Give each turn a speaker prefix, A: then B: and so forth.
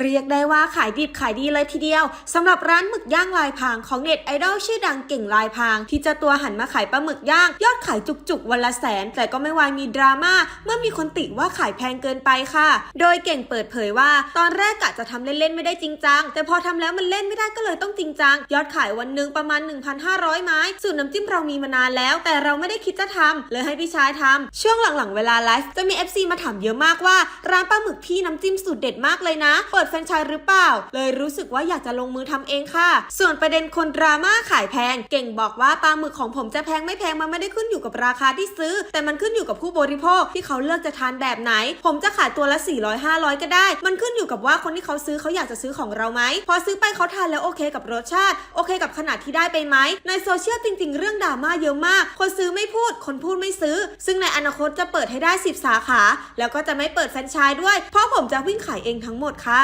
A: เรียกได้ว่าขายดิบขายดีเลยทีเดียวสำหรับร้านหมึกย่างลายพรางของเน็ตไอดอลชื่อดังเก่งลายพราง ที่จะตัวหันมาขายปลาหมึกย่าง ยอดขายจุกๆ วันละแสน แต่ก็ไม่วายมีดราม่าเมื่อมีคนติว่าขายแพงเกินไปค่ะ โดยเก่งเปิดเผยว่า ตอนแรกกะจะทำเล่นๆ ไม่ได้จริงจังแต่พอทำแล้วมันเล่นไม่ได้ก็เลยต้องจริงจังยอดขายวันหนึ่งประมาณ 1,500 ไม้สูตรน้ำจิ้มเรามีมานานแล้ว แต่เราไม่ได้คิดจะทำเลยให้พี่ชายทำช่วงหลังๆเวลาไลฟ์จะมี FC มาถามเยอะมากว่าร้านปลาหมึกพี่น้ำจิ้มสูตรเด็ดมากเลยนะ เปิดแฟรนไชส์หรือเปล่า เลยรู้สึกว่าอยากจะลงมือทำเองค่ะ ส่วนประเด็นคนดราม่าขายแพง เก่งบอกว่าปลาหมึกของผมจะแพงไม่แพงมันไม่ได้ขึ้นอยู่กับราคาที่ซื้อ แต่มันขึ้นอยู่กับผู้บริโภคที่เขาเลือกจะทานแบบไหน ผมจะขายตัวละ 400 500 ก็ได้ มันขึ้นอยู่กับว่าคนที่เขาซื้อเขาอยากจะซื้อของเราไหมพอซื้อไปเขาทานแล้วโอเคกับรสชาติ โอเคกับขนาดที่ได้ไปไหมในโซเชียลจริง ๆ เรื่องดราม่าเยอะมาก คนซื้อไม่พูด คนพูดไม่ซื้อ ซึ่งในอนาคตจะเปิดให้ได้ 10 สาขา แล้วก็จะไม่เปิดแฟรนไชส์ด้วยเพราะผมจะวิ่งขายเองทั้งหมดค่ะ